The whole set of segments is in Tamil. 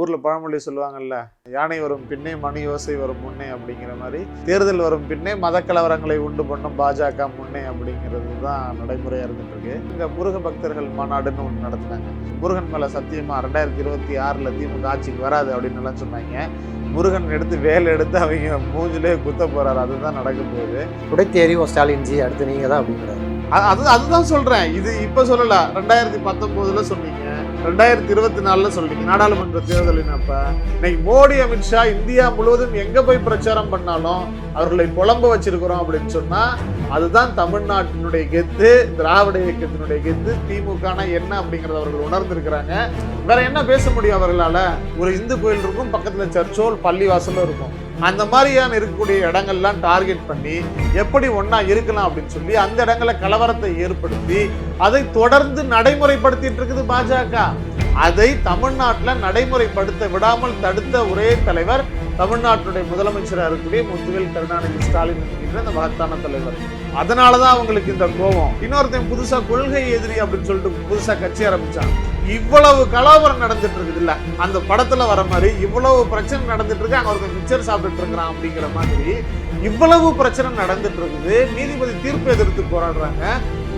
ஊர்ல பழமொழி சொல்லுவாங்கல்ல யானை வரும் பின்னே மணி யோசை வரும் முன்னே அப்படிங்கிற மாதிரி தேர்தல் வரும் பின்னே மத கலவரங்களை உண்டு பண்ணும் பாஜக முன்னே அப்படிங்கிறது தான் நடைமுறையா இருந்துட்டு இருக்கு இங்க முருக பக்தர்கள் மாநாடுன்னு ஒன்று நடத்தினாங்க. முருகன் மேல சத்தியமா ரெண்டாயிரத்தி இருபத்தி ஆறுல திமுக ஆட்சிக்கு வராது அப்படின்னு எல்லாம் சொன்னாங்க. முருகன் எடுத்து வேலை எடுத்து அவங்க மூஞ்சிலே குத்த போறாரு. அதுதான் நடக்க போகுது. துடைத்து எறிவோம் ஸ்டாலின்ஜி அடுத்து நீங்க தான் அப்படிங்கிறாரு அது அதுதான் சொல்றேன். இது இப்ப சொல்லல. ரெண்டாயிரத்தி பத்தொன்பதுல சொன்னீங்க. ரெண்டாயிரத்தி இருபத்தி நாலுல சொல்றீங்க. நாடாளுமன்ற தேர்தலின் அப்ப இன்னைக்கு மோடி அமித்ஷா இந்தியா முழுவதும் எங்க போய் பிரச்சாரம் பண்ணாலும் அவர்களை புலம்ப வச்சிருக்கிறோம் அப்படின்னு சொன்னா அதுதான் தமிழ்நாட்டினுடைய கெத்து திராவிட இயக்கத்தினுடைய கெத்து திமுகனா என்ன அப்படிங்கறத அவர்கள் உணர்ந்திருக்கிறாங்க. வேற என்ன பேச முடியும் அவர்களால? ஒரு இந்து கோயில் இருக்கும் பக்கத்துல சர்ச்சோ பள்ளி வாசலும் இருக்கும். அந்த மாதிரியான இருக்கக்கூடிய இடங்கள்லாம் டார்கெட் பண்ணி எப்படி ஒன்றா இருக்கலாம் அப்படின்னு சொல்லி அந்த இடங்களை கலவரத்தை ஏற்படுத்தி அதை தொடர்ந்து நடைமுறைப்படுத்திட்டு இருக்குது பாஜக. அதை தமிழ்நாட்டில் நடைமுறைப்படுத்த விடாமல் தடுத்த ஒரே தலைவர் தமிழ்நாட்டுடைய முதலமைச்சராக இருக்கக்கூடிய முத்துவேல் கருணாநிதி ஸ்டாலின் என்கின்ற அந்த மகத்தான தலைவர். அதனாலதான் அவங்களுக்கு இந்த கோபம். இன்னொருத்தன் புதுசா கொள்கை எதிரி அப்படின்னு சொல்லிட்டு புதுசா கட்சி ஆரம்பித்தான் இவ்வளவு கலவரம் நடந்துட்டு இருக்குது இல்ல. அந்த படத்துல வர மாதிரி இவ்வளவு பிரச்சனை நடந்துட்டு இருக்கு. அங்க ஒருத்தன் மிச்சர் சாப்பிட்டுட்டு இருக்கிறான் அப்படிங்கிற மாதிரி இவ்வளவு பிரச்சனை நடந்துட்டு இருக்குது. நீதிபதி தீர்ப்பு எதிர்த்து போராடுறாங்க.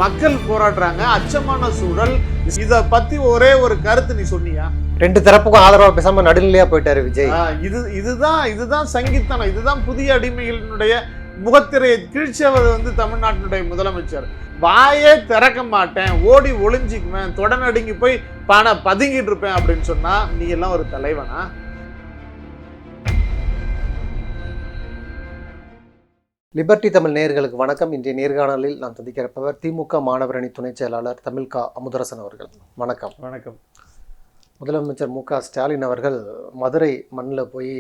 மக்கள் போராடுறாங்க. அச்சமான சூழல். இத பத்தி ஒரே ஒரு கருத்து நீ சொன்னியா? ரெண்டு தரப்புக்கும் ஆதரவா பேசாம நடுநிலையா போயிட்டாரு விஜய். இது இதுதான் இதுதான் சங்கீத்தனம். இதுதான் புதிய அடிமைகளினுடைய முகத்திரையை கிழிச்சவர் வந்து தமிழ்நாட்டினுடைய முதலமைச்சர். வாயே திறக்க மாட்டேன் ஓடி ஒளிஞ்சிக்குவேன் தொடநடுங்கி போய் பண பதுங்கிட்டு இருப்பேன் அப்படின்னு சொன்னா நீ எல்லாம் ஒரு தலைவனா? லிபர்டி தமிழ் நேயர்களுக்கு வணக்கம். இன்றைய நேர்காணலில் நான் சந்திக்கிறப்பவர் திமுக மாணவரணி துணைச் செயலாளர் தமிழ்கா அமுதரசன் அவர்கள். வணக்கம். வணக்கம். முதலமைச்சர் மு க ஸ்டாலின் அவர்கள் மதுரை மண்ணில் போய்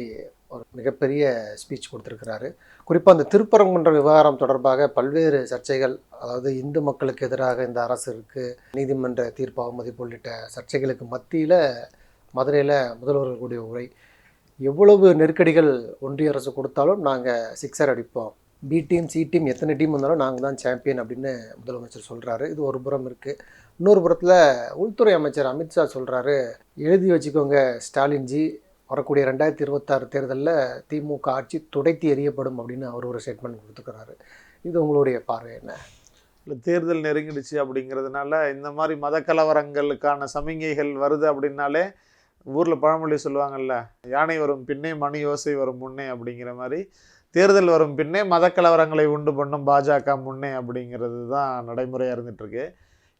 ஒரு மிகப்பெரிய ஸ்பீச் கொடுத்துருக்கிறாரு. குறிப்பாக அந்த திருப்பரங்குன்ற விவகாரம் தொடர்பாக பல்வேறு சர்ச்சைகள் அதாவது இந்து மக்களுக்கு எதிராக இந்த அரசு இருக்குது நீதிமன்ற தீர்ப்பு அவமதிப்பு உள்ளிட்ட சர்ச்சைகளுக்கு மத்தியில் மதுரையில் முதல்வர்கள் கூடிய உரை. எவ்வளவு நெருக்கடிகள் ஒன்றிய அரசு கொடுத்தாலும் நாங்கள் சிக்ஸர் அடிப்போம். பி டீம் சி டீம் எத்தனை டீம் வந்தாலும் நாங்கள் தான் சாம்பியன் அப்படின்னு முதலமைச்சர் சொல்கிறாரு இது ஒரு புறம் இருக்குது இன்னொரு புறத்தில் உள்துறை அமைச்சர் அமித்ஷா சொல்கிறாரு எழுதி வச்சுக்கோங்க ஸ்டாலின்ஜி வரக்கூடிய ரெண்டாயிரத்தி இருபத்தாறு தேர்தலில் திமுக ஆட்சி துடைத்து எறியப்படும் அப்படின்னு அவர் ஒரு ஸ்டேட்மெண்ட் கொடுத்துக்கிறாரு. இது உங்களுடைய பார்வை என்ன? இல்லை தேர்தல் நெருங்கிடுச்சு அப்படிங்கிறதுனால இந்த மாதிரி மத கலவரங்களுக்கான சமிகைகள் வருது அப்படின்னாலே ஊரில் பழமொழி சொல்லுவாங்கல்ல யானை வரும் பின்னே மணி யோசை வரும் முன்னே அப்படிங்கிற மாதிரி தேர்தல் வரும் பின்னே மதக்கலவரங்களை உண்டு பண்ணும் பாஜக முன்னே அப்படிங்கிறது தான் நடைமுறையாக இருந்துகிட்ருக்கு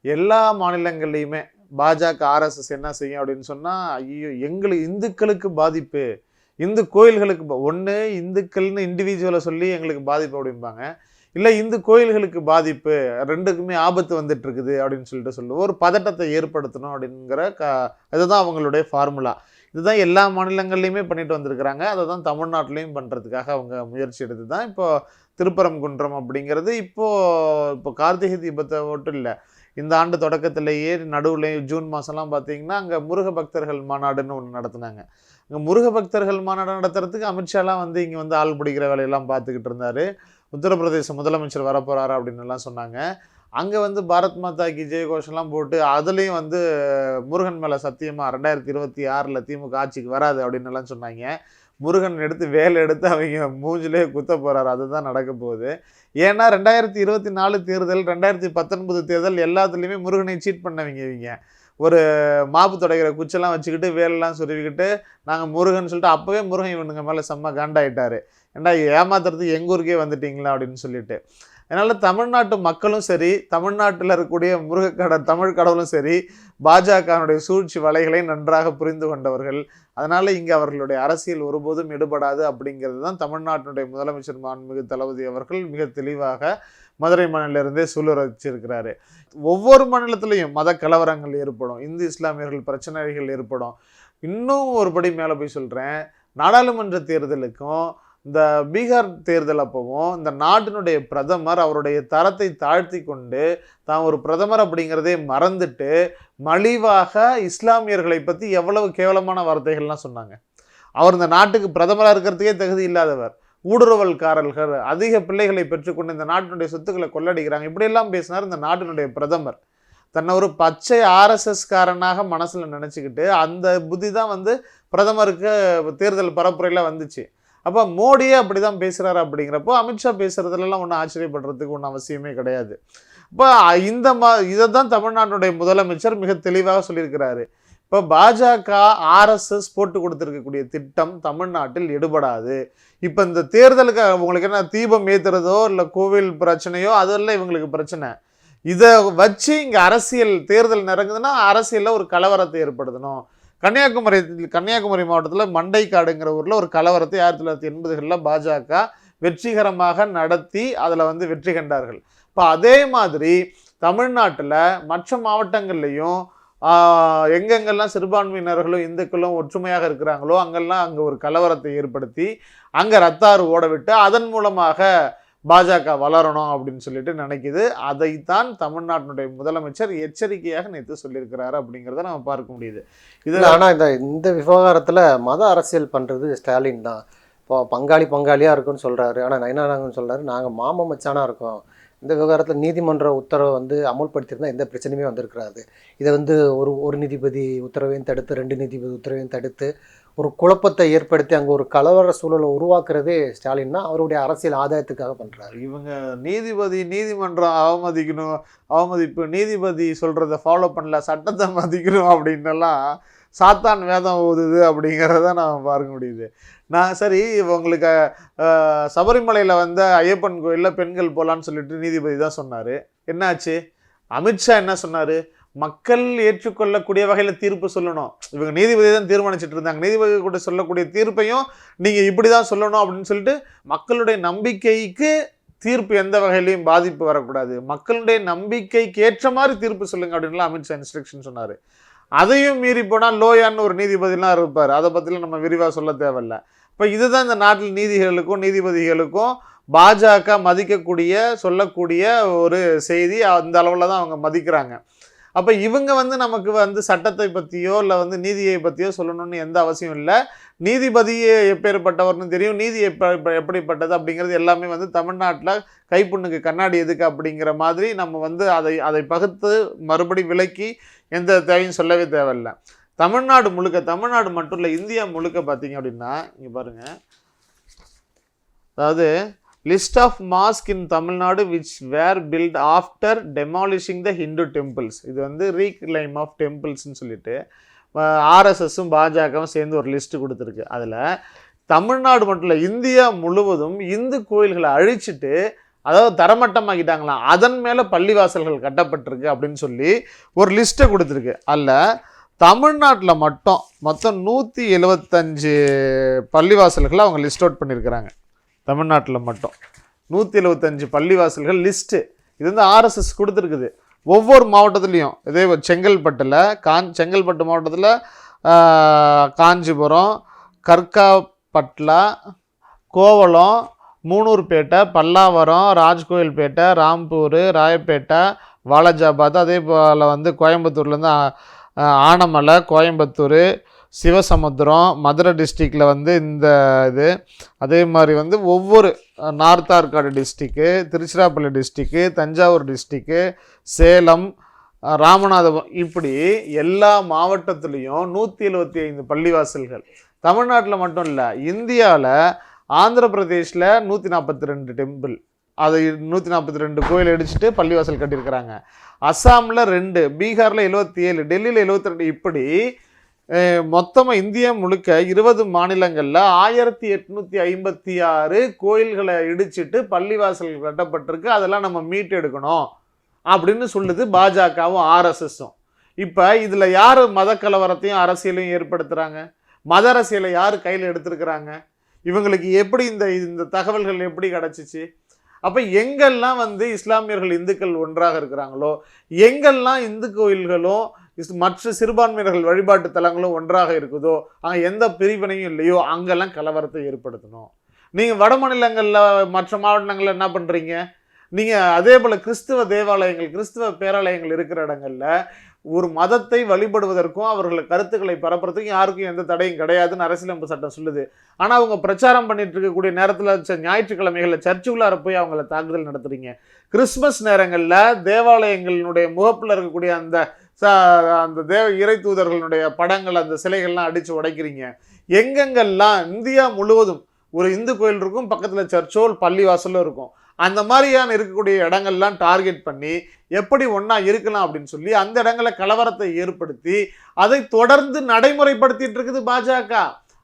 எல்லா மாநிலங்கள்லையுமே பாஜக ஆர்எஸ்எஸ் என்ன செய்யும் அப்படின்னு சொன்னால் ஐயோ எங்களுக்கு இந்துக்களுக்கு பாதிப்பு. இந்து கோயில்களுக்கு ஒன்று இந்துக்கள்னு இண்டிவிஜுவலை சொல்லி எங்களுக்கு பாதிப்பு அப்படிம்பாங்க. இல்லை இந்து கோயில்களுக்கு பாதிப்பு ரெண்டுக்குமே ஆபத்து வந்துட்டு இருக்குது அப்படின்னு சொல்லிட்டு சொல்லுவோம். ஒரு பதட்டத்தை ஏற்படுத்தணும் அப்படிங்கிற க இதுதான் அவங்களுடைய ஃபார்முலா இதுதான் எல்லா மாநிலங்கள்லையுமே பண்ணிட்டு வந்திருக்கிறாங்க. அதை தான் தமிழ்நாட்டிலையும் பண்ணுறதுக்காக அவங்க முயற்சி எடுத்து தான் இப்போது திருப்பரங்குன்றம் அப்படிங்கிறது. இப்போது இப்போ கார்த்திகை தீபத்தை மட்டும் இல்லை இந்த ஆண்டு தொடக்கத்திலேயே நடுவில் ஜூன் மாதம்லாம் பார்த்தீங்கன்னா அங்கே முருக பக்தர்கள் மாநாடுன்னு ஒன்று நடத்துனாங்க. அங்கே முருக பக்தர்கள் மாநாடு நடத்துறதுக்கு அமித்ஷாலாம் வந்து இங்கே வந்து ஆள் பிடிக்கிற வேலையெல்லாம் பார்த்துக்கிட்டு இருந்தார். உத்தரப்பிரதேச முதலமைச்சர் வரப்போகிறாரு அப்படின்னு எல்லாம் சொன்னாங்க. அங்கே வந்து பாரத் மாதா கி ஜெய் போட்டு அதுலேயும் வந்து முருகன் மேலே சத்தியமாக ரெண்டாயிரத்தி இருபத்தி ஆறில் திமுக ஆட்சிக்கு வராது அப்படின்னு எல்லாம் சொன்னாங்க. முருகன் எடுத்து வேலை எடுத்து அவங்க மூஞ்சிலே குத்த போகிறார் அதுதான் நடக்க போகுது. ஏன்னா ரெண்டாயிரத்தி இருபத்தி நாலு தேர்தல் ரெண்டாயிரத்தி பத்தொன்பது தேர்தல் எல்லாத்துலேயுமே முருகனை சீட் பண்ணவங்க இவங்க. ஒரு மாப்பு துடைக்கிற குச்செல்லாம் வச்சுக்கிட்டு வேலெல்லாம் சொருவிக்கிட்டு நாங்கள் முருகன் சொல்லிட்டு அப்போவே முருகன் இவனுங்க மேலே செம்ம காண்டாயிட்டார். ஏண்டா ஏமாத்துறதுக்கு எங்கள் ஊருக்கே வந்துட்டிங்களா அப்படின்னு சொல்லிட்டு. அதனால் தமிழ்நாட்டு மக்களும் சரி தமிழ்நாட்டில் இருக்கக்கூடிய முருகக்கட தமிழ் கடவுளும் சரி பாஜகனுடைய சூழ்ச்சி வலைகளை நன்றாக புரிந்து கொண்டவர்கள். அதனால் இங்கே அவர்களுடைய அரசியல் ஒருபோதும் எடுபடாது அப்படிங்கிறது தான் தமிழ்நாட்டினுடைய முதலமைச்சர் மாண்புமிகு தளபதி அவர்கள் மிக தெளிவாக மதுரை மாநிலிருந்தே சொல்லுரைச்சிருக்கிறாரு ஒவ்வொரு மாநிலத்திலையும் மத கலவரங்கள் ஏற்படும் இந்து இஸ்லாமியர்கள் பிரச்சனைகள் ஏற்படும். இன்னும் ஒரு படி மேலே போய் சொல்கிறேன் நாடாளுமன்ற தேர்தலுக்கும் இந்த பீகார் தேர்தல் அப்பவும் இந்த நாட்டினுடைய பிரதமர் அவருடைய தரத்தை தாழ்த்தி கொண்டு தான் ஒரு பிரதமர் அப்படிங்கிறதே மறந்துட்டு மலிவாக இஸ்லாமியர்களை பற்றி எவ்வளவு கேவலமான வார்த்தைகள்லாம் சொன்னாங்க. அவர் இந்த நாட்டுக்கு பிரதமராக இருக்கிறதுக்கே தகுதி இல்லாதவர். ஊடுருவல்காரர்கள் அதிக பிள்ளைகளை பெற்றுக்கொண்டு இந்த நாட்டினுடைய சொத்துக்களை கொள்ளடிக்கிறாங்க. இப்படியெல்லாம் பேசினார் இந்த நாட்டினுடைய பிரதமர். தன்னை ஒரு பச்சை ஆர்எஸ்எஸ்காரனாக மனசில் நினச்சிக்கிட்டு அந்த புத்தி தான் வந்து பிரதமருக்கு தேர்தல் பரப்புரையில் வந்துச்சு. அப்போ மோடியே அப்படி தான் பேசுகிறாரு அப்படிங்கிறப்போ அமித்ஷா பேசுகிறதுலலாம் ஒன்றும் ஆச்சரியப்படுறதுக்கு ஒன்றும் அவசியமே கிடையாது. இப்போ இந்த மா இதை தான் தமிழ்நாட்டுடைய முதலமைச்சர் மிக தெளிவாக சொல்லியிருக்கிறாரு. இப்போ பாஜக ஆர்எஸ்எஸ் போட்டு கொடுத்துருக்கக்கூடிய திட்டம் தமிழ்நாட்டில் எடுபடாது. இப்போ இந்த தேர்தலுக்கு உங்களுக்கு என்ன தீபம் ஏற்றுறதோ இல்லை கோவில் பிரச்சனையோ அதெல்லாம் இவங்களுக்கு பிரச்சனை. இதை வச்சு இங்கே அரசியல் தேர்தல் நடக்குதுன்னா அரசியலில் ஒரு கலவரத்தை ஏற்படுத்தணும். கன்னியாகுமரி கன்னியாகுமரி மாவட்டத்தில் மண்டைக்காடுங்கிற ஊரில் ஒரு கலவரத்தை ஆயிரத்தி தொள்ளாயிரத்தி எண்பதுகளில் பாஜக வெற்றிகரமாக நடத்தி அதில் வந்து வெற்றி கண்டார்கள். இப்போ அதே மாதிரி தமிழ்நாட்டில் மற்ற மாவட்டங்கள்லையும் எங்கெங்கெல்லாம் சிறுபான்மையினர்களும் இந்துக்களும் ஒற்றுமையாக இருக்கிறாங்களோ அங்கெல்லாம் அங்கே ஒரு கலவரத்தை ஏற்படுத்தி அங்கே ரத்தாறு ஓட விட்டு அதன் மூலமாக பாஜக வளரணும் அப்படின்னு சொல்லிட்டு நினைக்குது. அதைத்தான் தமிழ்நாட்டினுடைய முதலமைச்சர் எச்சரிக்கையாக நேற்று சொல்லியிருக்கிறாரு அப்படிங்கிறத நம்ம பார்க்க முடியுது. இதில் ஆனால் இந்த இந்த விவகாரத்தில் மத அரசியல் பண்ணுறது ஸ்டாலின் தான். இப்போ பங்காளி பங்காளியாக இருக்குன்னு சொல்கிறாரு ஆனால் நயனாராங்கன்னு சொல்கிறாரு நாங்கள் மாம மச்சானா இருக்கோம். இந்த விவகாரத்தில் நீதிமன்ற உத்தரவை வந்து அமுல்படுத்தியிருந்தால் எந்த பிரச்சனையுமே வந்திருக்கிறாது இதை வந்து ஒரு ஒரு நீதிபதி உத்தரவையும் தடுத்து ரெண்டு நீதிபதி உத்தரவையும் தடுத்து ஒரு குழப்பத்தை ஏற்படுத்தி அங்கே ஒரு கலவர சூழலை உருவாக்குறதே ஸ்டாலின்னா அவருடைய அரசியல் ஆதாயத்துக்காக பண்ணுறாரு இவங்க நீதிபதி நீதிமன்றம் அவமதிக்கணும் அவமதிப்பு நீதிபதி சொல்கிறத ஃபாலோ பண்ணல சட்டத்தை மதிக்கணும் அப்படின்னெல்லாம் சாத்தான் வேதம் ஓதுது அப்படிங்கிறத நம்ம பார்க்க முடியுது. நான் சரி உங்களுக்கு சபரிமலையில் வந்த ஐயப்பன் கோயிலில் பெண்கள் போகலான்னு சொல்லிட்டு நீதிபதி தான் சொன்னார். என்னாச்சு? அமித்ஷா என்ன சொன்னார்? மக்கள் ஏற்றுக்கொள்ளக்கூடிய வகையில் தீர்ப்பு சொல்லணும். இவங்க நீதிபதி தான் தீர்மானிச்சுட்டு இருந்தாங்க. நீதிபதி கூட சொல்லக்கூடிய தீர்ப்பையும் நீங்கள் இப்படி தான் சொல்லணும் அப்படின்னு சொல்லிட்டு மக்களுடைய நம்பிக்கைக்கு தீர்ப்பு எந்த வகையிலையும் பாதிப்பு வரக்கூடாது. மக்களுடைய நம்பிக்கைக்கு ஏற்ற மாதிரி தீர்ப்பு சொல்லுங்க அப்படின்லாம் அமித்ஷா இன்ஸ்ட்ரக்ஷன் சொன்னார். அதையும் மீறி போனால் லோயான்னு ஒரு நீதிபதிலாம் இருப்பார். அதை பற்றிலாம் நம்ம விரிவாக சொல்ல தேவையில்ல. இப்போ இதுதான் இந்த நாட்டில் நீதிகளுக்கும் நீதிபதிகளுக்கும் பாஜக மதிக்கக்கூடிய சொல்லக்கூடிய ஒரு செய்தி. அந்த அளவில் தான் அவங்க மதிக்கிறாங்க. அப்போ இவங்க வந்து நமக்கு வந்து சட்டத்தை பற்றியோ இல்லை வந்து நீதியை பற்றியோ சொல்லணும்னு எந்த அவசியம் இல்லை. நீதிபதியே எப்பேற்பட்டவர்னு தெரியும். நீதி எப்ப எப்படிப்பட்டது அப்படிங்கிறது எல்லாமே வந்து தமிழ்நாட்டில் கைப்புண்ணுக்கு கண்ணாடி எதுக்கு அப்படிங்கிற மாதிரி நம்ம வந்து அதை அதை பகுத்து மறுபடி விலக்கி எந்த தேவையும் சொல்லவே தேவையில்ல. தமிழ்நாடு முழுக்க தமிழ்நாடு மட்டும் இல்லை இந்தியா முழுக்க பார்த்தீங்க அப்படின்னா இங்கே பாருங்கள் அதாவது list of mosque in Tamil Nadu which were built after demolishing the Hindu temples இது வந்து ரீக்ளைம் ஆஃப் டெம்பிள்ஸ்னு சொல்லிட்டு ஆர்எஸ்எஸும் பாஜகவும் சேர்ந்து ஒரு லிஸ்ட்டு கொடுத்துருக்கு. அதில் தமிழ்நாடு மட்டும் இல்லை இந்தியா முழுவதும் இந்து கோயில்களை அழிச்சிட்டு அதாவது தரமட்டமாக்கிட்டாங்களாம் அதன் மேலே பள்ளிவாசல்கள் கட்டப்பட்டிருக்கு அப்படின்னு சொல்லி ஒரு லிஸ்ட்டை கொடுத்துருக்கு. அதில் தமிழ்நாட்டில் மட்டும் மொத்தம் நூற்றி எழுபத்தஞ்சு பள்ளிவாசல்களை அவங்க லிஸ்ட் அவுட் பண்ணியிருக்கிறாங்க தமிழ்நாட்டில் மட்டும். நூற்றி எழுபத்தஞ்சு பள்ளிவாசல்கள் லிஸ்ட்டு இது வந்து ஆர்எஸ்எஸ் கொடுத்துருக்குது. ஒவ்வொரு மாவட்டத்துலேயும் இதே செங்கல்பட்டில் காஞ் செங்கல்பட்டு மாவட்டத்தில் காஞ்சிபுரம் கற்காப்பட்லா கோவளம் மூணூர்பேட்டை பல்லாவரம் ராஜ்கோயில்பேட்டை ராம்பூர் ராயப்பேட்டை வாலாஜாபாத் அதே போல் வந்து கோயம்புத்தூர்லேருந்து ஆனமலை கோயம்புத்தூர் சிவசமுத்திரம் மதுரை டிஸ்ட்ரிக்டில் வந்து இந்த இது அதே மாதிரி வந்து ஒவ்வொரு north Arcot district Tiruchirappalli district Thanjavur district Salem Ramanathapuram இப்படி எல்லா மாவட்டத்துலேயும் நூற்றி எழுபத்தி ஐந்து பள்ளிவாசல்கள். தமிழ்நாட்டில் மட்டும் இல்லை இந்தியாவில் ஆந்திர பிரதேஷில் நூற்றி நாற்பத்தி ரெண்டு டெம்பிள் அதை நூற்றி நாற்பத்தி ரெண்டு கோயில் அடிச்சுட்டு பள்ளிவாசல் கட்டியிருக்கிறாங்க. அஸ்ஸாமில் ரெண்டு பீகாரில் எழுபத்தி ஏழு டெல்லியில் எழுபத்தி ரெண்டு இப்படி மொத்தமாக இந்தியா முழுக்க இருபது மாநிலங்களில் ஆயிரத்தி எட்நூற்றி ஐம்பத்தி ஆறு கோயில்களை இடிச்சிட்டு பள்ளிவாசல்கள் கட்டப்பட்டிருக்கு. அதெல்லாம் நம்ம மீட்டெடுக்கணும் அப்படின்னு சொல்லுது பாஜகவும் ஆர்எஸ்எஸும். இப்போ இதில் யார் மத கலவரத்தையும் அரசியலையும் ஏற்படுத்துகிறாங்க மத அரசியலை யார் கையில் எடுத்திருக்கிறாங்க? இவங்களுக்கு எப்படி இந்த இந்த தகவல்கள் எப்படி கிடச்சிச்சு? அப்போ எங்கெல்லாம் வந்து இஸ்லாமியர்கள் இந்துக்கள் ஒன்றாக இருக்கிறாங்களோ எங்கெல்லாம் இந்து கோயில்களும் இஸ்- மற்ற சிறுபான்மையினர்கள் வழிபாட்டு தலங்களும் ஒன்றாக இருக்குதோ அங்கே எந்த பிரிவினையும் இல்லையோ அங்கெல்லாம் கலவரத்தை ஏற்படுத்தணும். நீங்கள் வட மாநிலங்களில் மற்ற மாவட்டங்களில் என்ன பண்ணுறீங்க நீங்கள் அதே போல் கிறிஸ்துவ தேவாலயங்கள் கிறிஸ்துவ பேராலயங்கள் இருக்கிற இடங்களில் ஒரு மதத்தை வழிபடுவதற்கும் அவர்கள் கருத்துக்களை பரப்புறதுக்கும் யாருக்கும் எந்த தடையும் கிடையாதுன்னு அரசியலமைப்பு சட்டம் சொல்லுது. ஆனால் அவங்க பிரச்சாரம் பண்ணிட்டு இருக்கக்கூடிய நேரத்தில் ஞாயிற்றுக்கிழமைகளில் சர்ச்சுக்குள்ளார போய் அவங்கள தாக்குதல் நடத்துறீங்க. கிறிஸ்மஸ் நேரங்களில் தேவாலயங்களினுடைய முகப்பில் இருக்கக்கூடிய அந்த அந்த தேவ இறை தூதர்களுடைய படங்கள் அந்த சிலைகள்லாம் அடித்து உடைக்கிறீங்க. எங்கெங்கெல்லாம் இந்தியா முழுவதும் ஒரு இந்து கோயில் இருக்கும் பக்கத்தில் சர்ச்சோ பள்ளிவாசலும் இருக்கும். அந்த மாதிரியான இருக்கக்கூடிய இடங்கள்லாம் டார்கெட் பண்ணி எப்படி ஒன்றா இருக்கலாம் அப்படின்னு சொல்லி அந்த இடங்களை கலவரத்தை ஏற்படுத்தி அதை தொடர்ந்து நடைமுறைப்படுத்திட்டு இருக்குது பாஜக.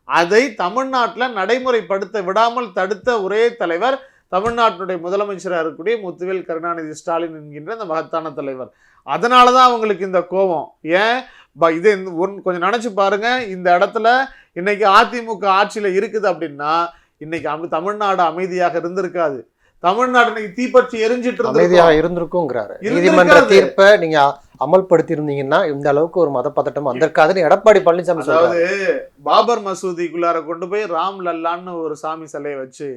அதை தமிழ்நாட்டில் நடைமுறைப்படுத்த விடாமல் தடுத்த ஒரே தலைவர் தமிழ்நாட்டினுடைய முதலமைச்சராக இருக்கக்கூடிய முத்துவேல் கருணாநிதி ஸ்டாலின் என்கின்ற அந்த மகத்தான தலைவர். அதனால தான் அவங்களுக்கு இந்த கோபம். ஏன்? இது ஒன் கொஞ்சம் நினச்சி பாருங்க. இந்த இடத்துல இன்னைக்கு அதிமுக ஆட்சியில் இருக்குது அப்படின்னா இன்னைக்கு அமி- தமிழ்நாடு அமைதியாக இருந்திருக்காது. தமிழ்நாடு இன்னைக்கு தீப்பற்றி எரிஞ்சிட்டு அமைதியாக இருந்திருக்குங்கிறாரு. நீதிமன்ற தீர்ப்பை நீங்க அமல்படுத்தி இருந்தீங்கன்னா இந்த அளவுக்கு ஒரு மத பதட்டம் வந்திருக்காதுன்னு எடப்பாடி பழனிசாமி அதாவது பாபர் மசூதிக்குள்ளார கொண்டு போய் ராம் லல்லான்னு ஒரு சாமி சிலையை வச்சு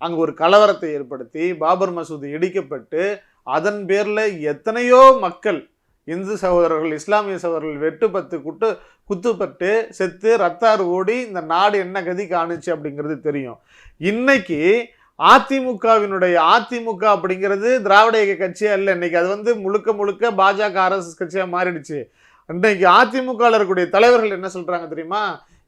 அங்க ஒரு கலவரத்தை ஏற்படுத்தி பாபர் மசூதி இடிக்கப்பட்டு அதன் பேரில் எத்தனையோ மக்கள் இந்து சகோதரர்கள் இஸ்லாமிய சகோதரர்கள் வெட்டுப்பத்து குட்டு குத்துப்பட்டு செத்து ரத்தாறு ஓடி இந்த நாடு என்ன கதி காணுச்சு அப்படிங்கிறது தெரியும். இன்னைக்கு அதிமுகவினுடைய அதிமுக அப்படிங்கிறது திராவிட இயக்க கட்சியாக இல்லை இன்னைக்கு. அது வந்து முழுக்க முழுக்க பாஜக ஆர்எஸ்எஸ் கட்சியாக மாறிடுச்சு. இன்னைக்கு அதிமுகவில் இருக்கக்கூடிய தலைவர்கள் என்ன சொல்கிறாங்க தெரியுமா?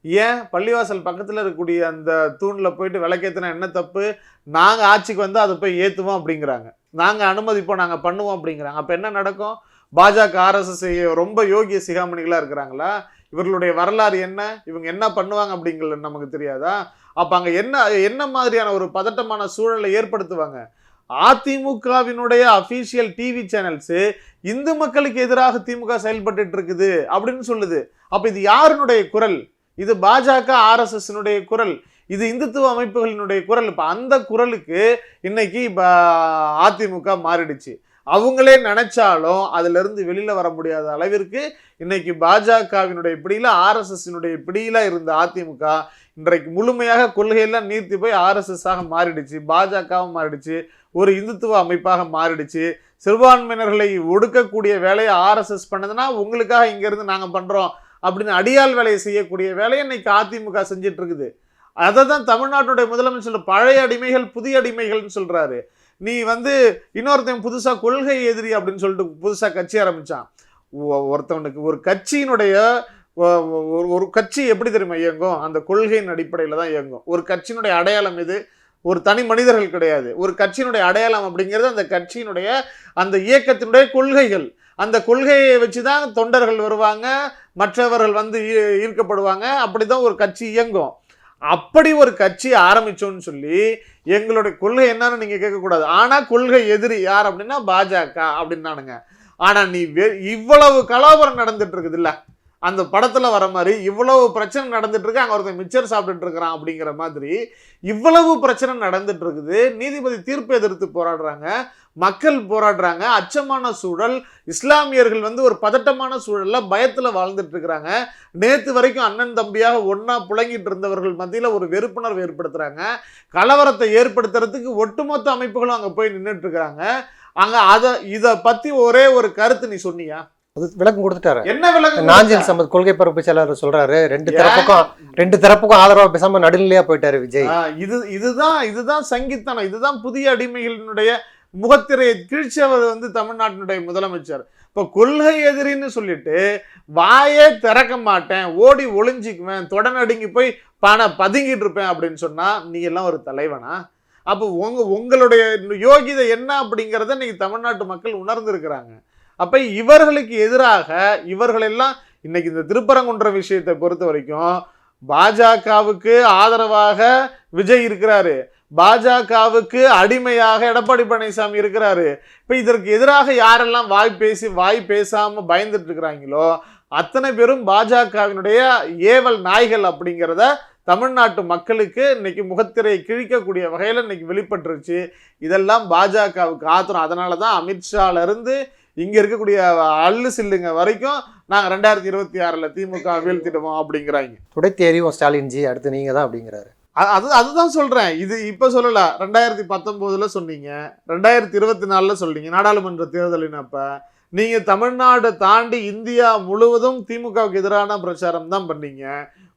ஏன் பள்ளிவாசல் பக்கத்தில் இருக்கக்கூடிய அந்த தூணில் போயிட்டு விளக்கேற்றினா என்ன தப்பு? நாங்கள் ஆட்சிக்கு வந்து அதை போய் ஏற்றுவோம் அப்படிங்கிறாங்க. நாங்கள் அனுமதிப்போம் நாங்கள் பண்ணுவோம் அப்படிங்கிறாங்க. அப்போ என்ன நடக்கும்? பாஜக ஆர்எஸ்எஸ் ரொம்ப யோகிய சிகாமணிகளாக இருக்கிறாங்களா? இவர்களுடைய வரலாறு என்ன? இவங்க என்ன பண்ணுவாங்க அப்படிங்கிறது நமக்கு தெரியாதா? அப்போ அங்கே என்ன என்ன மாதிரியான ஒரு பதட்டமான சூழலை ஏற்படுத்துவாங்க? அதிமுகவினுடைய அஃபீஷியல் டிவி சேனல்ஸு இந்து மக்களுக்கு எதிராக திமுக செயல்பட்டு இருக்குது அப்படின்னு சொல்லுது. அப்போ இது யாருனுடைய குரல்? இது பாஜக ஆர்எஸ்எஸ்னுடைய குரல். இது இந்துத்துவ அமைப்புகளினுடைய குரல். இப்போ அந்த குரலுக்கு இன்னைக்கு ப- அதிமுக மாறிடுச்சு. அவங்களே நினைச்சாலும் அதிலிருந்து வெளியில் வெளியில வர முடியாத அளவிற்கு இன்னைக்கு பாஜகவினுடைய பிடியில ஆர்எஸ்எஸ்னுடைய பிடியில இருந்த அதிமுக இன்றைக்கு முழுமையாக கொள்கையெல்லாம் நீர்த்தி போய் ஆர்எஸ்எஸ்ஸாக மாறிடுச்சு. பாஜகவும் மாறிடுச்சு. ஒரு இந்துத்துவ அமைப்பாக மாறிடுச்சு. சிறுபான்மையினர்களை ஒடுக்கக்கூடிய வேலையை ஆர்எஸ்எஸ் பண்ணதுன்னா உங்களுக்காக இங்கேருந்து நாங்கள் பண்ணுறோம் அப்படின்னு அடியாள் வேலையை செய்யக்கூடிய வேலையை இன்னைக்கு அதிமுக செஞ்சுட்டு இருக்குது. அதை தான் தமிழ்நாட்டுடைய முதலமைச்சர் பழைய அடிமைகள் புதிய அடிமைகள்னு சொல்கிறாரு நீ வந்து இன்னொருத்தன் புதுசாக கொள்கை எதிரி அப்படின்னு சொல்லிட்டு புதுசாக கட்சி ஆரம்பித்தான் ஒ- ஒருத்தவனுக்கு ஒரு கட்சியினுடைய ஒரு ஒரு கட்சி எப்படி தெரியுமா இயங்கும்? அந்த கொள்கையின் அடிப்படையில் தான் இயங்கும். ஒரு கட்சியினுடைய அடையாளம் இது ஒரு தனி மனிதர்கள் கிடையாது. ஒரு கட்சியினுடைய அடையாளம் அப்படிங்கிறது அந்த கட்சியினுடைய அந்த இயக்கத்தினுடைய கொள்கைகள். அந்த கொள்கையை வச்சு தான் தொண்டர்கள் வருவாங்க மற்றவர்கள் வந்து ஈ- ஈர்க்கப்படுவாங்க. அப்படிதான் ஒரு கட்சி இயங்கும். அப்படி ஒரு கட்சி ஆரம்பிச்சோன்னு சொல்லி எங்களுடைய கொள்கை என்னன்னு நீங்க கேட்கக்கூடாது. ஆனா கொள்கை எதிரி யார் அப்படின்னா பாஜக அப்படின்னானுங்க. ஆனா நீ வெ- இவ்வளவு கலவரம் நடந்துட்டு இருக்குது இல்ல அந்த படத்தில் வர மாதிரி இவ்வளவு பிரச்சனை நடந்துட்டு இருக்கு அங்கே ஒருத்தன் மிச்சர் சாப்பிட்டுட்டு இருக்கிறான் அப்படிங்கிற மாதிரி இவ்வளவு பிரச்சனை நடந்துட்டு இருக்குது. நீதிபதி தீர்ப்பு எதிர்த்து போராடுறாங்க மக்கள் போராடுறாங்க அச்சமான சூழல் இஸ்லாமியர்கள் வந்து ஒரு பதட்டமான சூழலில் பயத்தில் வாழ்ந்துட்டு இருக்கிறாங்க. நேற்று வரைக்கும் அண்ணன் தம்பியாக ஒன்றா புழங்கிட்டு இருந்தவர்கள் மத்தியில் ஒரு வெறுப்புணர்வு ஏற்படுத்துகிறாங்க கலவரத்தை ஏற்படுத்துறதுக்கு ஒட்டுமொத்த அமைப்புகளும் அங்கே போய் நின்றுட்டு இருக்கிறாங்க. அங்கே அதை இதை பற்றி ஒரே ஒரு கருத்து நீ சொன்னியா? அது விளக்கம் கொடுத்துட்டாரு. என்ன விளக்கம் நாஞ்சில் சம்பத் கொள்கை பரப்பு செயலாளர் சொல்றாரு ரெண்டு தரப்புக்கும் ரெண்டு தரப்புக்கும் ஆதரவா பேசாம நடுநிலையா போயிட்டாரு விஜய். இது இதுதான் இதுதான் சங்கித்தனம் இதுதான் புதிய அடிமைகளினுடைய முகத்திரையை கிழிச்சவர் வந்து தமிழ்நாட்டினுடைய முதலமைச்சர். இப்போ கொள்கை எதிரின்னு சொல்லிட்டு வாயே திறக்க மாட்டேன் ஓடி ஒளிஞ்சிக்குவேன் தொடநடுங்கி போய் பண பதுங்கிட்டு இருப்பேன் அப்படின்னு சொன்னா நீ எல்லாம் ஒரு தலைவனா? அப்போ உங்க உங்களுடைய யோகிதை என்ன அப்படிங்கிறத இன்னைக்கு தமிழ்நாட்டு மக்கள் உணர்ந்திருக்கிறாங்க. அப்போ இவர்களுக்கு எதிராக இவர்களெல்லாம் இன்னைக்கு இந்த திருப்பரங்குன்ற விஷயத்தை பொறுத்த வரைக்கும் பாஜகவுக்கு ஆதரவாக விஜய் இருக்கிறாரு. பாஜகவுக்கு அடிமையாக எடப்பாடி பழனிசாமி இருக்கிறாரு. இப்போ இதற்கு எதிராக யாரெல்லாம் வாய் பேசி வாய் பேசாம பயந்துட்டு இருக்கிறாங்களோ அத்தனை பேரும் பாஜகவினுடைய ஏவல் நாய்கள் அப்படிங்கிறத தமிழ்நாட்டு மக்களுக்கு இன்னைக்கு முகத்திரையை கிழிக்கக்கூடிய வகையில் இன்னைக்கு வெளிப்பட்டுருச்சு. இதெல்லாம் பாஜகவுக்கு ஆத்திரம் அதனால தான் அமித்ஷாலேருந்து இங்க இருக்கக்கூடிய அள்ளு சில்லுங்க வரைக்கும் நாங்க ரெண்டாயிரத்தி இருபத்தி ஆறுல திமுக வீழ்த்திடுவோம் அப்படிங்கிறாங்க. துடைத்து எறிவோம் ஸ்டாலின்ஜி அடுத்து நீங்க தான் அப்படிங்கிறாரு. அது அதுதான் சொல்றேன். இது இப்ப சொல்லல. ரெண்டாயிரத்தி பத்தொன்பதுல சொன்னீங்க. ரெண்டாயிரத்தி இருபத்தி நாலுல சொன்னீங்க நாடாளுமன்ற தேர்தலின் அப்ப நீங்க தமிழ்நாடை தாண்டி இந்தியா முழுவதும் திமுகவுக்கு எதிரான பிரச்சாரம் தான் பண்ணீங்க.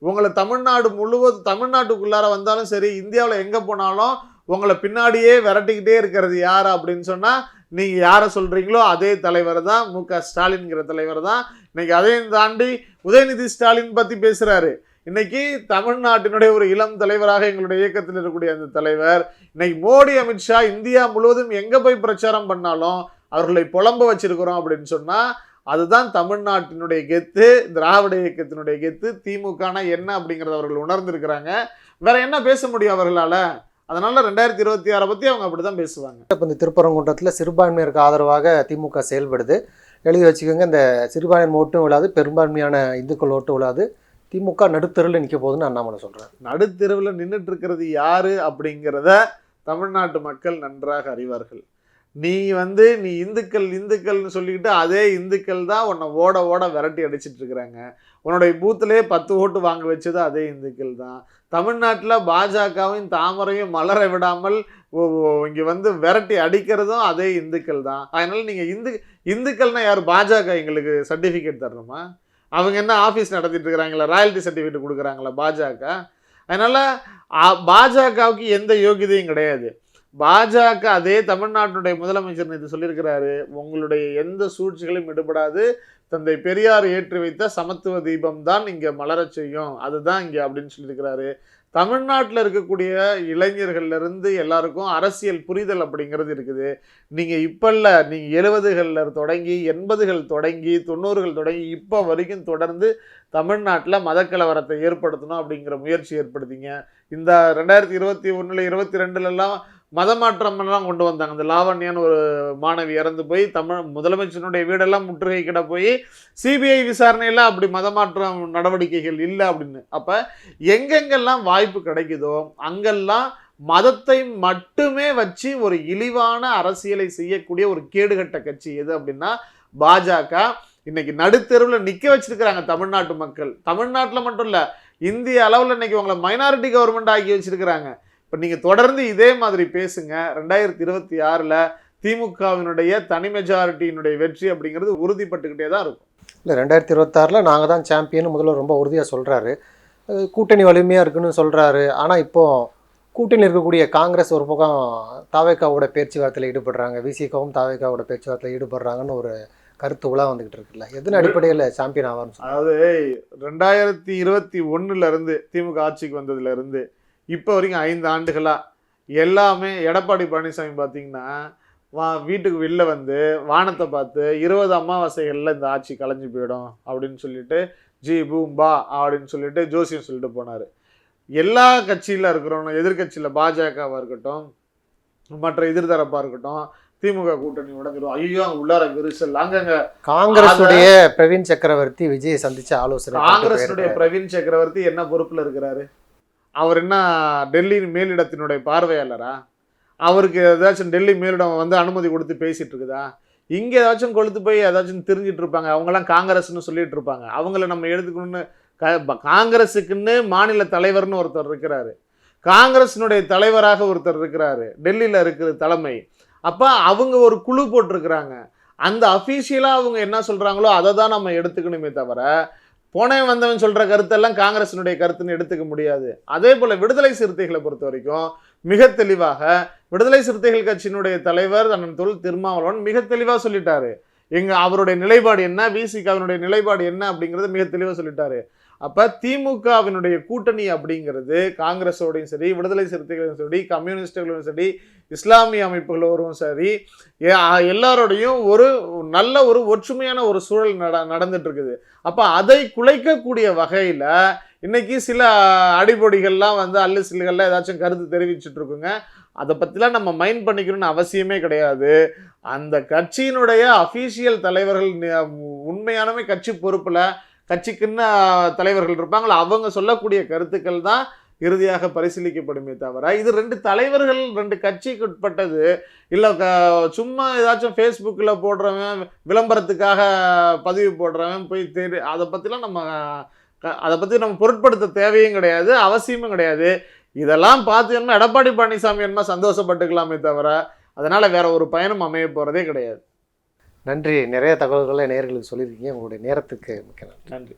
உங்களை தமிழ்நாடு முழுவதும் தமிழ்நாட்டுக்குள்ளார வந்தாலும் சரி இந்தியாவில் எங்க போனாலும் உங்களை பின்னாடியே விரட்டிக்கிட்டே இருக்கிறது யார் அப்படின்னு சொன்னா நீங்கள் யாரை சொல்கிறீங்களோ அதே தலைவர் தான் மு க ஸ்டாலின்ங்கிற தலைவர் தான். இன்னைக்கு அதையும் தாண்டி உதயநிதி ஸ்டாலின் பற்றி பேசுகிறாரு இன்னைக்கு தமிழ்நாட்டினுடைய ஒரு இளம் தலைவராக எங்களுடைய இயக்கத்தில் இருக்கக்கூடிய அந்த தலைவர் இன்னைக்கு மோடி அமித்ஷா இந்தியா முழுவதும் எங்கே போய் பிரச்சாரம் பண்ணாலும் அவர்களை புலம்ப வச்சிருக்கிறோம் அப்படின்னு சொன்னால் அதுதான் தமிழ்நாட்டினுடைய கெத்து திராவிட இயக்கத்தினுடைய கெத்து திமுகனா என்ன அப்படிங்கிறத அவர்கள் உணர்ந்திருக்கிறாங்க. வேற என்ன பேச முடியும் அவர்களால்? அதனால ரெண்டாயிரத்தி இருபத்தி ஆறை பத்தி அவங்க அப்படிதான் பேசுவாங்க. இப்போ இந்த திருப்பரங்குன்றத்தில் சிறுபான்மையினருக்கு ஆதரவாக திமுக செயல்படுது. எழுதி வச்சுக்கோங்க இந்த சிறுபான்மை ஓட்டும் விழாது பெரும்பான்மையான இந்துக்கள் ஓட்டும் விழாது திமுக நடுத்தருவில் நிற்க போகுதுன்னு அண்ணாமலை சொல்கிறார் நடுத்தெருவில் நின்றுட்டு இருக்கிறது யாரு அப்படிங்கிறத தமிழ்நாட்டு மக்கள் நன்றாக அறிவார்கள். நீ வந்து நீ இந்துக்கள் இந்துக்கள்னு சொல்லிக்கிட்டு அதே இந்துக்கள் தான் உன்னை ஓட ஓட விரட்டி அடிச்சிட்டு இருக்கிறாங்க. உன்னுடைய பூத்திலே பத்து ஓட்டு வாங்க வச்சது அதே இந்துக்கள் தான். தமிழ்நாட்டில் பாஜகவையும் தாமரையும் மலர விடாமல் இங்கே வந்து விரட்டி அடிக்கிறதும் அதே இந்துக்கள் தான். அதனால் நீங்கள் இந்து இந்துக்கள்னால் யார்? பாஜக எங்களுக்கு சர்டிஃபிகேட் தரணுமா? அவங்க என்ன ஆஃபீஸ் நடத்திட்டு இருக்கிறாங்களா? ராயல்டி சர்டிஃபிகேட் கொடுக்குறாங்களா பாஜக? அதனால் பாஜகவுக்கு எந்த யோகியதையும் கிடையாது. பாஜக அதே தமிழ்நாட்டினுடைய முதலமைச்சர் இது சொல்லியிருக்கிறாரு. உங்களுடைய எந்த சூழ்ச்சிகளையும் ஈடுபடாது. தந்தை பெரியார் ஏற்றி வைத்த சமத்துவ தீபம் தான் இங்கே மலரச் செய்யும். அதுதான் இங்கே அப்படின்னு சொல்லியிருக்கிறாரு. தமிழ்நாட்டில் இருக்கக்கூடிய இளைஞர்கள்லேருந்து எல்லாருக்கும் அரசியல் புரிதல் அப்படிங்கிறது இருக்குது. நீங்கள் இப்போல்ல நீங்கள் எழுபதுகளில் தொடங்கி எண்பதுகள் தொடங்கி தொண்ணூறுகள் தொடங்கி இப்போ வரைக்கும் தொடர்ந்து தமிழ்நாட்டில் மதக்கலவரத்தை ஏற்படுத்தணும் அப்படிங்கிற முயற்சி ஏற்படுத்திங்க. இந்த ரெண்டாயிரத்தி இருபத்தி ஒன்றில் இருபத்தி ரெண்டுலலாம் மதமாற்றம் எல்லாம் கொண்டு வந்தாங்க. இந்த லாவண்யான்னு ஒரு மாணவி இறந்து போய் தமிழ் முதலமைச்சருடைய வீடெல்லாம் முற்றுகைக்கிட போய் சிபிஐ விசாரணையில் அப்படி மதமாற்றம் நடவடிக்கைகள் இல்லை அப்படின்னு. அப்போ எங்கெங்கெல்லாம் வாய்ப்பு கிடைக்குதோ அங்கெல்லாம் மதத்தை மட்டுமே வச்சு ஒரு இழிவான அரசியலை செய்யக்கூடிய ஒரு கேடுகட்ட கட்சி எது அப்படின்னா பாஜக. இன்னைக்கு நடுத்தெருவில் நிற்க வச்சிருக்கிறாங்க தமிழ்நாட்டு மக்கள். தமிழ்நாட்டில் மட்டும் இல்லை இந்திய அளவில் இன்னைக்கு உங்களை மைனாரிட்டி கவர்மெண்ட் ஆக்கி வச்சிருக்கிறாங்க. இப்போ நீங்க தொடர்ந்து இதே மாதிரி பேசுங்க. ரெண்டாயிரத்தி இருபத்தி ஆறுல திமுகவினுடைய தனி மெஜாரிட்டியினுடைய வெற்றி அப்படிங்கிறது உறுதிப்பட்டுக்கிட்டே தான் இருக்கும். இல்லை ரெண்டாயிரத்தி இருபத்தாறில் நாங்கள் தான் சாம்பியன் முதல்வர் ரொம்ப உறுதியாக சொல்கிறாரு கூட்டணி வலிமையாக இருக்குன்னு சொல்கிறாரு ஆனால் இப்போது கூட்டணியில் இருக்கக்கூடிய காங்கிரஸ் ஒரு பக்கம் தாவேக்காவோட பேச்சுவார்த்தையில் ஈடுபடுறாங்க. விசிகாவும் தாவேக்காவோட பேச்சுவார்த்தையில் ஈடுபடுறாங்கன்னு ஒரு கருத்து உலா வந்துகிட்டு இருக்குல்ல எதன் அடிப்படையில் சாம்பியன் ஆவார்னு? அதாவது ரெண்டாயிரத்தி இருபத்தி ஒண்ணுல இருந்து திமுக ஆட்சிக்கு வந்ததுல இருந்து இப்போ வரைக்கும் ஐந்து ஆண்டுகளா எல்லாமே எடப்பாடி பழனிசாமி பார்த்தீங்கன்னா வா வீட்டுக்கு வெளில வந்து வானத்தை பார்த்து இருபது அமாவாசைகளில் இந்த ஆட்சி கலைஞ்சு போயிடும் அப்படின்னு சொல்லிட்டு ஜி பூம்பா அப்படின்னு சொல்லிட்டு ஜோசியம் சொல்லிட்டு போனார். எல்லா கட்சியில் இருக்கிறவங்க எதிர்க்கட்சியில் பாஜகவாக இருக்கட்டும் மற்ற எதிர்தரப்பாக இருக்கட்டும் திமுக கூட்டணி உடஞ்சிரும். ஐயோ உள்ளார விரிசல். அங்கங்க காங்கிரஸுடைய பிரவீன் சக்கரவர்த்தி விஜயை சந்திச்ச ஆலோசனை காங்கிரஸுடைய. பிரவீன் சக்கரவர்த்தி என்ன பொறுப்புல இருக்கிறாரு? அவர் என்ன டெல்லி மேலிடத்தினுடைய பார்வையாளரா? அவருக்கு ஏதாச்சும் டெல்லி மேலிடம் வந்து அனுமதி கொடுத்து பேசிகிட்டு இருக்குதா இங்கே ஏதாச்சும் கொளுத்து போய் ஏதாச்சும் தெரிஞ்சிட்டு இருப்பாங்க. அவங்கெல்லாம் காங்கிரஸ்னு சொல்லிட்டு இருப்பாங்க. அவங்கள நம்ம எடுத்துக்கணும்னு க- ப- காங்கிரஸுக்குன்னு மாநில தலைவர்னு ஒருத்தர் இருக்கிறாரு. காங்கிரஸினுடைய தலைவராக ஒருத்தர் இருக்கிறாரு. டெல்லியில் இருக்கிற தலைமை. அப்போ அவங்க ஒரு குழு போட்டிருக்கிறாங்க. அந்த அஃபீஷியலாக அவங்க என்ன சொல்கிறாங்களோ அதை தான் நம்ம எடுத்துக்கணுமே தவிர போனவன் வந்தவன் சொல்கிற கருத்தெல்லாம் காங்கிரசினுடைய கருத்துன்னு எடுத்துக்க முடியாது. அதே போல் விடுதலை சிறுத்தைகளை பொறுத்த வரைக்கும் மிக தெளிவாக விடுதலை சிறுத்தைகள் கட்சியினுடைய தலைவர் அண்ணன் தொல் திருமாவளவன் மிக தெளிவாக சொல்லிட்டாரு. எங்கள் அவருடைய நிலைப்பாடு என்ன? விசிகாவினுடைய நிலைப்பாடு என்ன அப்படிங்கிறது மிக தெளிவாக சொல்லிட்டாரு. அப்போ திமுகவினுடைய கூட்டணி அப்படிங்கிறது காங்கிரஸோடையும் சரி விடுதலை சிறுத்தைகளும் சரி கம்யூனிஸ்டுகளும் சரி இஸ்லாமிய அமைப்புகளோரும் சரி ஏ- எல்லாரோடையும் ஒரு நல்ல ஒரு ஒற்றுமையான ஒரு சூழல் நட நடந்துட்டு இருக்குது அதை குலைக்கக்கூடிய வகையில் இன்னைக்கு சில அடிபொடிகள்லாம் வந்து அல்லு சில்லுகளில் ஏதாச்சும் கருத்து தெரிவிச்சுட்டு இருக்குங்க அதை பற்றிலாம் நம்ம மைண்ட் பண்ணிக்கணும்னு அவசியமே கிடையாது. அந்த கட்சியினுடைய அஃபீஷியல் தலைவர்கள் நி- உண்மையானவே கட்சி பொறுப்பில் கட்சிக்குன்னு தலைவர்கள் இருப்பாங்களோ? அவங்க சொல்லக்கூடிய கருத்துக்கள் தான் இறுதியாக பரிசீலிக்கப்படுமே தவிர இது ரெண்டு தலைவர்கள் ரெண்டு கட்சிக்கு உட்பட்டது. இல்லை சும்மா ஏதாச்சும் ஃபேஸ்புக்கில் போடுறவன் விளம்பரத்துக்காக பதிவு போடுறவன் போய் தேடி அதை பற்றிலாம் நம்ம க- அதை பற்றி நம்ம பொருட்படுத்த தேவையும் கிடையாது அவசியமும் கிடையாது. இதெல்லாம் பார்த்து என்ன எடப்பாடி பழனிசாமி என்ன சந்தோஷப்பட்டுக்கலாமே தவிர அதனால் வேற ஒரு பயணம் அமைய போகிறதே கிடையாது. நன்றி. நிறைய தகவல்களை நேர்களுக்கு சொல்லியிருக்கீங்க. உங்களுடைய நேரத்துக்கு மிக்க நன்றி. நன்றி.